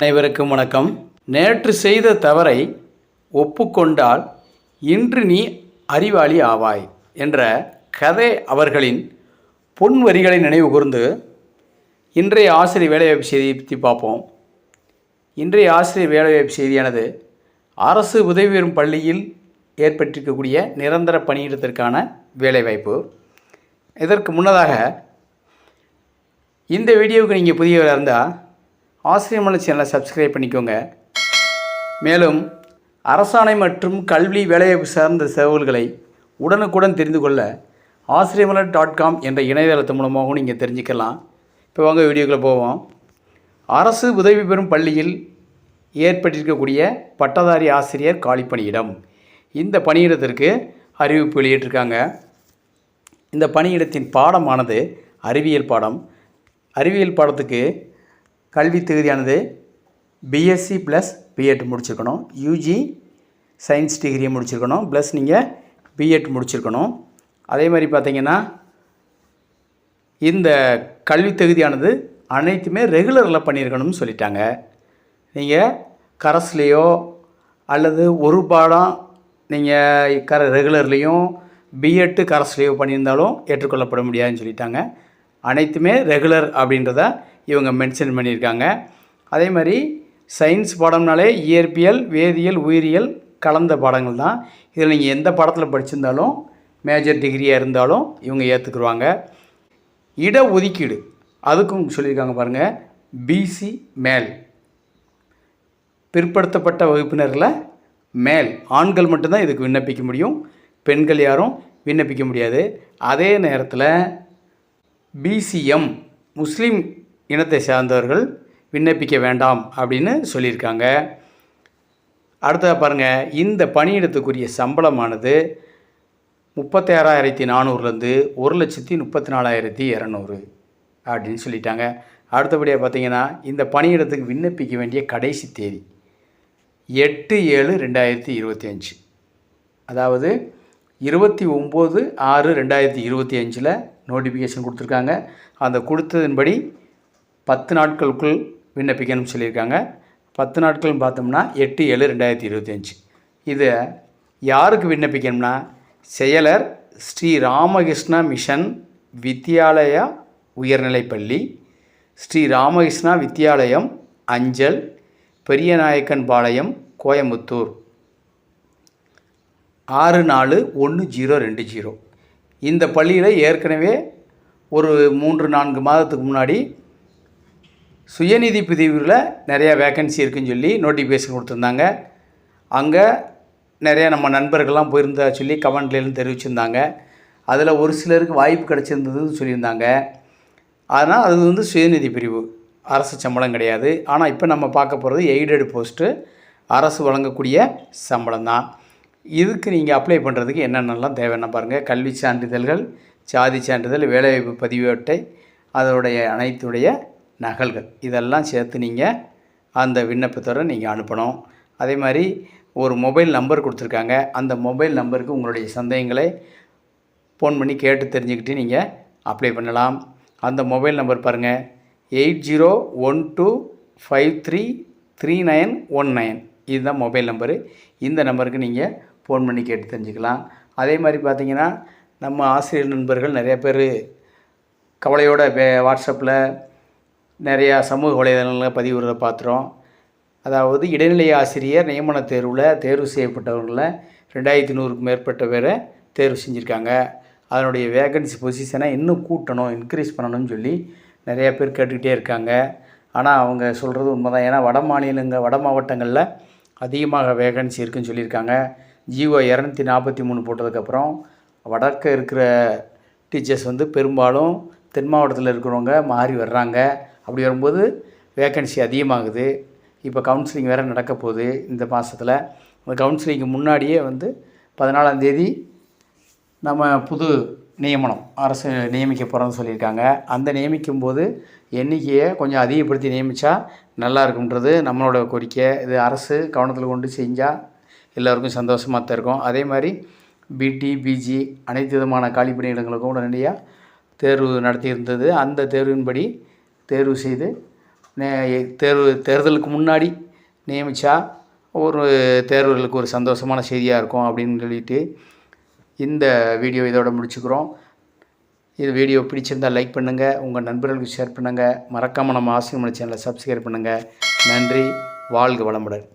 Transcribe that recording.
அனைவருக்கும் வணக்கம். நேற்று செய்த தவறை ஒப்புக்கொண்டால் இன்று நீ அறிவாளி ஆவாய் என்ற கதை அவர்களின் பொன் வரிகளை நினைவு கூர்ந்து இன்றைய ஆசிரியர் வேலைவாய்ப்பு செய்தியை பற்றி பார்ப்போம். இன்றைய ஆசிரியர் வேலைவாய்ப்பு செய்தியானது அரசு உதவி பெறும் பள்ளியில் ஏற்பட்டிருக்கக்கூடிய நிரந்தர பணியிடத்திற்கான வேலைவாய்ப்பு. இதற்கு முன்னதாக இந்த வீடியோவுக்கு நீங்கள் புதியவராக இருந்தால் ஆசிரியமான சேனலை சப்ஸ்கிரைப் பண்ணிக்கோங்க. மேலும் அரசாணை மற்றும் கல்வி வேலைவாய்ப்பு சார்ந்த தகவல்களை உடனுக்குடன் தெரிந்து கொள்ள ஆசிரியமலர் டாட் காம் என்ற இணையதளத்து மூலமாகவும் நீங்கள் தெரிஞ்சுக்கலாம். இப்போ வாங்க வீடியோக்குள்ளே போவோம். அரசு உதவி பெறும் பள்ளியில் ஏற்பட்டிருக்கக்கூடிய பட்டதாரி ஆசிரியர் காலி பணியிடம். இந்த பணியிடத்திற்கு அறிவிப்பு வெளியிட்டிருக்காங்க. இந்த பணியிடத்தின் பாடமானது அறிவியல் பாடம். அறிவியல் பாடத்துக்கு கல்வி தகுதியானது பிஎஸ்சி ப்ளஸ் பிஎட் முடிச்சிருக்கணும். யூஜி சயின்ஸ் டிகிரியை முடிச்சிருக்கணும். ப்ளஸ் நீங்கள் பிஎட் முடிச்சிருக்கணும். அதே மாதிரி பார்த்தீங்கன்னா இந்த கல்வி தகுதியானது அனைத்துமே ரெகுலரில் பண்ணியிருக்கணும்னு சொல்லிட்டாங்க. நீங்கள் கரஸ்லேயோ அல்லது ஒரு பாடம் நீங்கள் கர ரெகுலர்லேயும் பிஎட்டு கரஸ்லேயோ பண்ணியிருந்தாலும் ஏற்றுக்கொள்ளப்பட முடியாதுன்னு சொல்லிட்டாங்க. அனைத்துமே ரெகுலர் அப்படின்றத இவங்க மென்ஷன் பண்ணியிருக்காங்க. அதே மாதிரி சயின்ஸ் பாடம்னாலே இயற்பியல் வேதியியல் உயிரியல் கலந்த பாடங்கள் தான். இதில் நீங்கள் எந்த பாடத்தில் படிச்சிருந்தாலும் மேஜர் டிகிரியாக இருந்தாலும் இவங்க ஏற்றுக்குருவாங்க இட ஒதுக்கீடு அதுக்கும் சொல்லியிருக்காங்க பாருங்கள் பிசி மேல் பிற்படுத்தப்பட்ட வகுப்பினரில் மேல் ஆண்கள் மட்டும்தான் இதுக்கு விண்ணப்பிக்க முடியும். பெண்கள் யாரும் விண்ணப்பிக்க முடியாது. அதே நேரத்தில் பிசிஎம் முஸ்லீம் இனத்தை சார்ந்தவர்கள் விண்ணப்பிக்க வேண்டாம் அப்படின்னு சொல்லியிருக்காங்க. அடுத்ததாக பாருங்கள் இந்த பணியிடத்துக்குரிய சம்பளமானது முப்பத்தாறாயிரத்தி நானூறுலேருந்து ஒரு லட்சத்தி முப்பத்தி நாலாயிரத்தி இரநூறு அப்படின்னு சொல்லிட்டாங்க. அடுத்தபடியாக பார்த்தீங்கன்னா இந்த பணியிடத்துக்கு விண்ணப்பிக்க வேண்டிய கடைசி தேதி எட்டு ஏழு ரெண்டாயிரத்தி இருபத்தி அஞ்சு. அதாவது இருபத்தி ஒம்பது ஆறு ரெண்டாயிரத்தி இருபத்தி அஞ்சில் நோட்டிஃபிகேஷன் கொடுத்துருக்காங்க. அந்த கொடுத்ததின்படி பத்து நாட்களுக்குள் விண்ணப்பிக்கணும்னு சொல்லியிருக்காங்க. பத்து நாட்கள்னு பார்த்தோம்னா எட்டு ஏழு ரெண்டாயிரத்தி இருபத்தி அஞ்சு இதை யாருக்கு விண்ணப்பிக்கணும்னா செயலர் ஸ்ரீ ராமகிருஷ்ணா மிஷன் வித்யாலயா உயர்நிலைப்பள்ளி ஸ்ரீ ராமகிருஷ்ணா வித்யாலயம் அஞ்சல் பெரியநாயக்கன் பாளையம் கோயம்புத்தூர். ஆறு நாலு ஒன்று ஜீரோ ரெண்டு ஜீரோ. இந்த பள்ளியில் ஏற்கனவே ஒரு மூன்று நான்கு மாதத்துக்கு முன்னாடி சுயநிதி பிரிவில் நிறையா வேக்கன்சி இருக்குன்னு சொல்லி நோட்டிஃபிகேஷன் கொடுத்துருந்தாங்க. அங்கே நிறையா நம்ம நண்பர்கள்லாம் போயிருந்தா சொல்லி கமெண்ட்லேருந்து தெரிவிச்சிருந்தாங்க. அதில் ஒரு சிலருக்கு வாய்ப்பு கிடச்சிருந்ததுன்னு சொல்லியிருந்தாங்க. அதனால் அது வந்து சுயநிதி பிரிவு. அரசு சம்பளம் கிடையாது. ஆனால் இப்போ நம்ம பார்க்க போகிறது எய்டட் போஸ்ட்டு அரசு வழங்கக்கூடிய சம்பளம் தான். இதுக்கு நீங்கள் அப்ளை பண்ணுறதுக்கு என்னென்னலாம் தேவைன்னா பாருங்கள் கல்வி சான்றிதழ்கள் சாதி சான்றிதழ் வேலைவாய்ப்பு பதிவு அட்டை அதோடைய அனைத்துடைய நகல்கள். இதெல்லாம் சேர்த்து நீங்கள் அந்த விண்ணப்பத்தோடு நீங்கள் அனுப்பணும். அதே மாதிரி ஒரு மொபைல் நம்பர் கொடுத்துருக்காங்க. அந்த மொபைல் நம்பருக்கு உங்களுடைய சந்தேகங்களை ஃபோன் பண்ணி கேட்டு தெரிஞ்சுக்கிட்டு நீங்கள் அப்ளை பண்ணலாம். அந்த மொபைல் நம்பர் பாருங்கள் eight zero one two five three three nine one nine. இதுதான் மொபைல் நம்பரு. இந்த நம்பருக்கு நீங்கள் ஃபோன் பண்ணி கேட்டு தெரிஞ்சுக்கலாம். அதே மாதிரி பார்த்தீங்கன்னா நம்ம ஆசிரியர் நண்பர்கள் நிறைய பேர் கவலையோட வே வாட்ஸ்அப்பில் நிறையா சமூக வலைதளங்களில் பதிவுறதை பார்த்துறோம். அதாவது இடைநிலை ஆசிரியர் நியமன தேர்வில் தேர்வு செய்யப்பட்டவர்களில் ரெண்டாயிரத்தி நூறுக்கும் மேற்பட்ட பேரை தேர்வு செஞ்சுருக்காங்க. அதனுடைய வேகன்சி பொசிஷனை இன்னும் கூட்டணும் இன்க்ரீஸ் பண்ணணும்னு சொல்லி நிறையா பேர் கேட்டுக்கிட்டே இருக்காங்க. ஆனால் அவங்க சொல்கிறது உண்மைதான். ஏன்னா வட மாநிலங்க வட மாவட்டங்களில் அதிகமாக வேகன்சி இருக்குதுன்னு சொல்லியிருக்காங்க. ஜிஓ இரநூத்தி நாற்பத்தி மூணு போட்டதுக்கப்புறம் வடக்க இருக்கிற டீச்சர்ஸ் வந்து பெரும்பாலும் தென் மாவட்டத்தில் இருக்கிறவங்க மாறி வர்றாங்க. அப்படி வரும்போது வேக்கன்சி அதிகமாகுது. இப்போ கவுன்சிலிங் வேறு நடக்க போகுது இந்த மாதத்தில் அந்த கவுன்சிலிங்க்கு முன்னாடியே வந்து பதினாலாந்தேதி நம்ம புது நியமனம் அரசு நியமிக்க போகிறோம்னு சொல்லியிருக்காங்க. அந்த நியமிக்கும் போது எண்ணிக்கையை கொஞ்சம் அதிகப்படுத்தி நியமித்தா நல்லா இருக்குன்றது நம்மளோட கோரிக்கை. இது அரசு கவனத்தில் கொண்டு செஞ்சால் எல்லோருக்கும் சந்தோஷமாக தான் இருக்கும். அதே மாதிரி பிடி பிஜி அனைத்து விதமான காலி பணியிடங்களுக்கும் உடனடியாக தேர்வு நடத்தியிருந்தது. அந்த தேர்வின்படி தேர்வு செய்து நே- தேர்வு தேர்தலுக்கு முன்னாடி நியமித்தா ஒரு தேர்வுகளுக்கு ஒரு சந்தோஷமான செய்தியாக இருக்கும் அப்படின்னு சொல்லிட்டு இந்த வீடியோ இதோட முடிச்சுக்கிறோம். இது வீடியோ பிடிச்சிருந்தால் லைக் பண்ணுங்கள் உங்கள் நண்பர்களுக்கு ஷேர் பண்ணுங்கள் மறக்காமல் நம்ம ஆசிரியர் சேனலை சப்ஸ்கிரைப் பண்ணுங்கள் நன்றி வாழ்க வளமுடன்.